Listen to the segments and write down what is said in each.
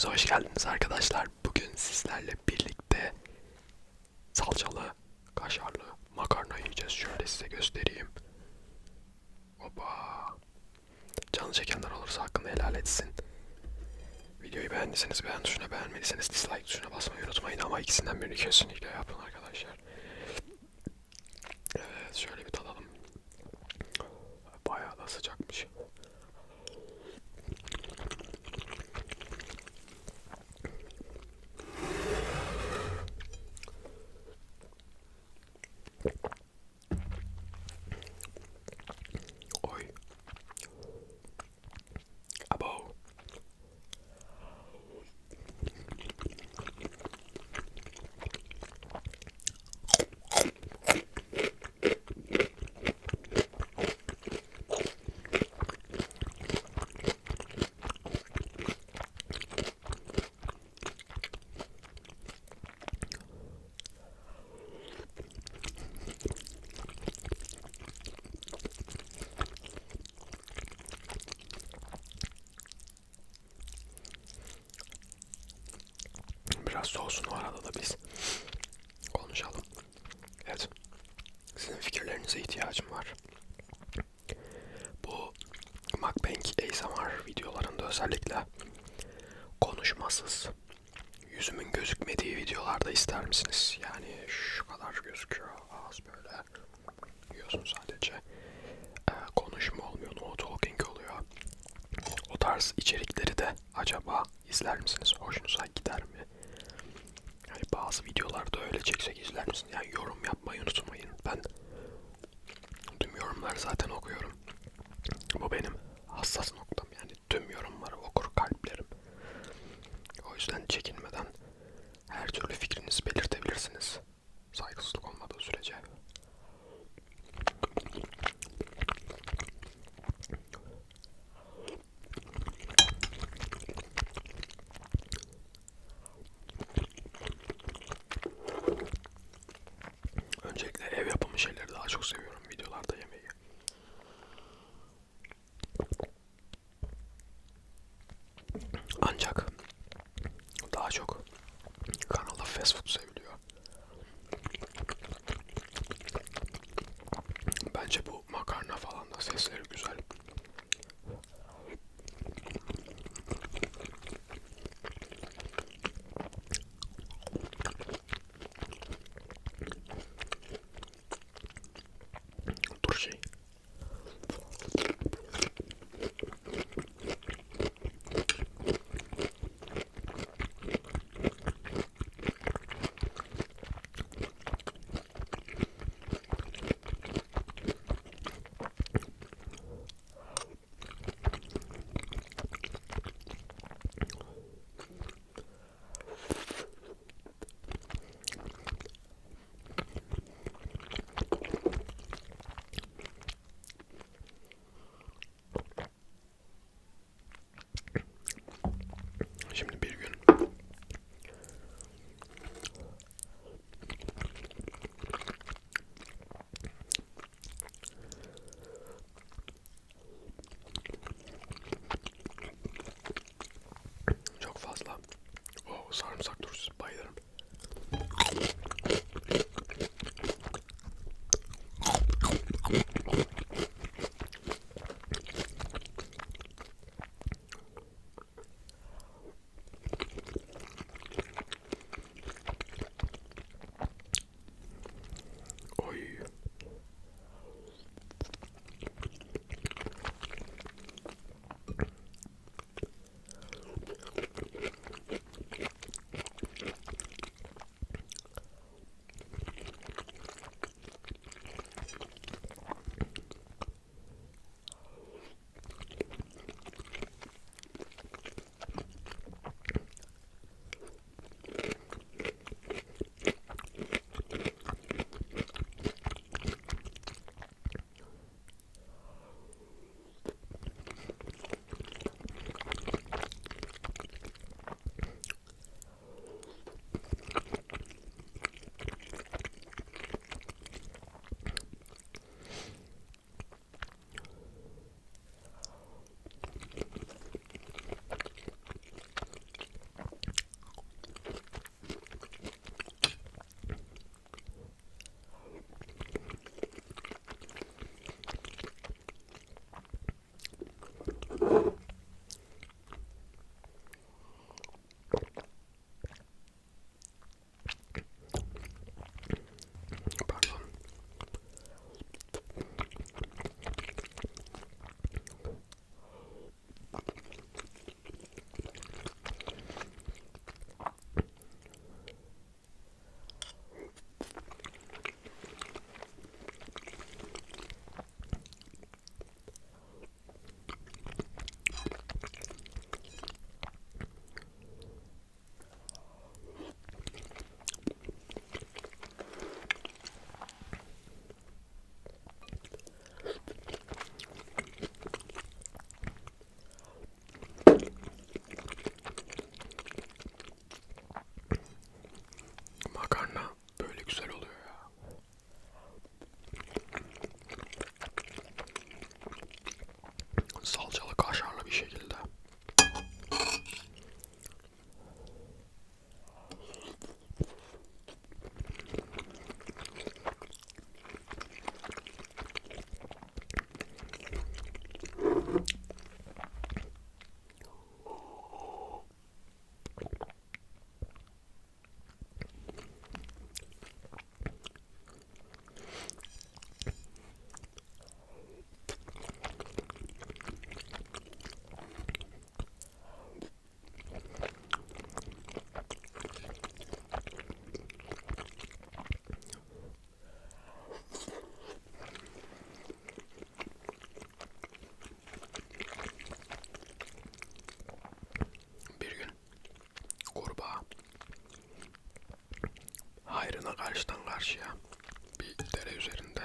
Hepiniz hoş geldiniz arkadaşlar. Bugün sizlerle birlikte salçalı, kaşarlı makarna yiyeceğiz. Şöyle size göstereyim. Oba. Canı çekenler olursa hakkını helal etsin. Videoyu beğendiyseniz beğen tuşuna beğenmediyseniz dislike tuşuna basmayı unutmayın ama ikisinden birini kesinlikle yapın ihtiyacım var. Bu Mukbang ASMR videolarında özellikle konuşmasız yüzümün gözükmediği videolarda ister misiniz? Yani şu kadar gözüküyor ağız böyle yiyorsun sadece. Ee, konuşma olmuyor, no talking oluyor. O tarz içerikleri de acaba izler misiniz? Hoşunuza gider mi? Yani bazı videolarda öyle çeksek izler misin? Yani yorum yapmayı unutmayın. Ben yorumları zaten okuyorum. Bu benim hassas noktam. Yani tüm yorumları okur kalplerim. O yüzden çekinmeden her türlü fikrinizi falan şekilde kurbağa hayrına karşıdan karşıya bir dere üzerinde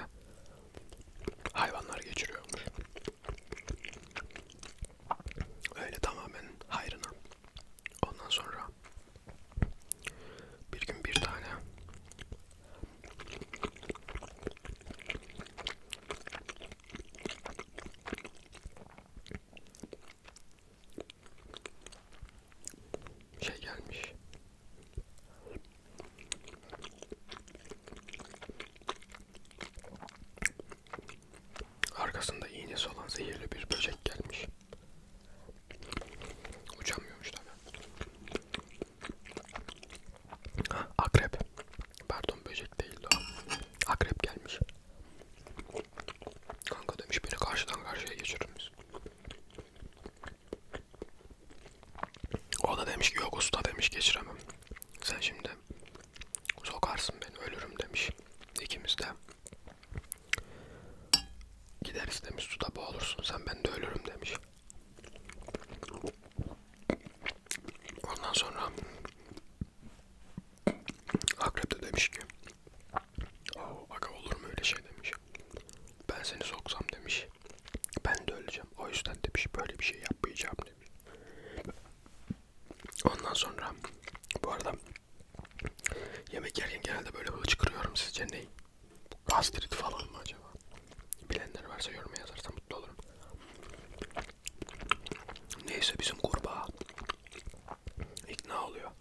İğnesi olan zehirli bir böcek gelmiş. Uçamıyormuş tabi. Ha, akrep. Pardon böcek değildi o. Akrep gelmiş. Kanka demiş beni karşıdan karşıya geçirir misin? O da demiş ki yok usta demiş geçiremem. Sen şimdi sokarsın beni ölürüm demiş. İkimiz de gideriz demiş suda boğulursun sen ben de ölürüm demiş. Ondan sonra Akrep de demiş ki "Oo, aga olur mu öyle şey demiş. Ben seni soksam demiş. Ben de öleceğim. O yüzden demiş böyle bir şey yapmayacağım demiş. Ondan sonra bu arada yemek yerken genelde böyle hıçkırıyorum. Sizce ne? Gastrit falan mı acaba? Bilenler varsa yoruma yazarsa mutlu olurum. Neyse bizim kurbağa ikna oluyor.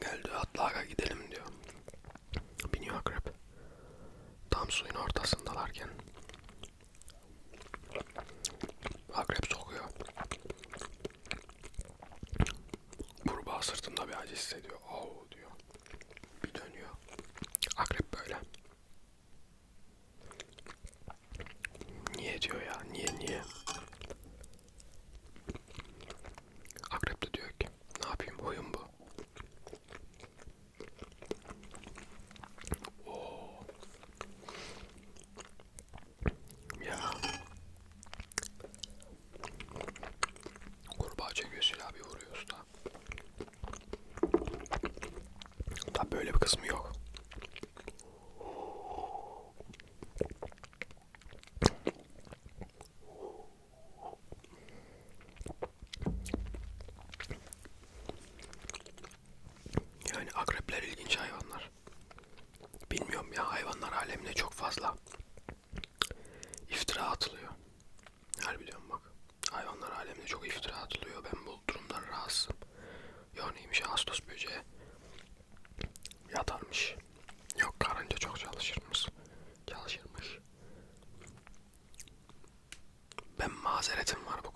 Geldi atla aga gidelim diyor. Biniyor akrep. Tam suyun ortasındalarken akrep sokuyor. Kurbağa sırtında bir acı hissediyor. Oo diyor. Bir dönüyor. Akrep böyle. Niye diyor ya? Niye niye? Akrep de diyor ki ne yapayım huyum bu. Oo. Ya. Kurbağa çekiyor silah bir vuruyor usta. Tabi böyle bir kısmı yok. Yani akrepler ilginç hayvanlar. Bilmiyorum ya hayvanlar alemine çok fazla iftira atılıyor. Her biliyorum bak. Hayvanlar alemine çok iftira atılıyor. Ben bu durumdan rahatsızım. Ya neymiş Ağustos böceği yatarmış. Yok karınca çok çalışırmış. Çalışırmış. Ben mazeretim var bu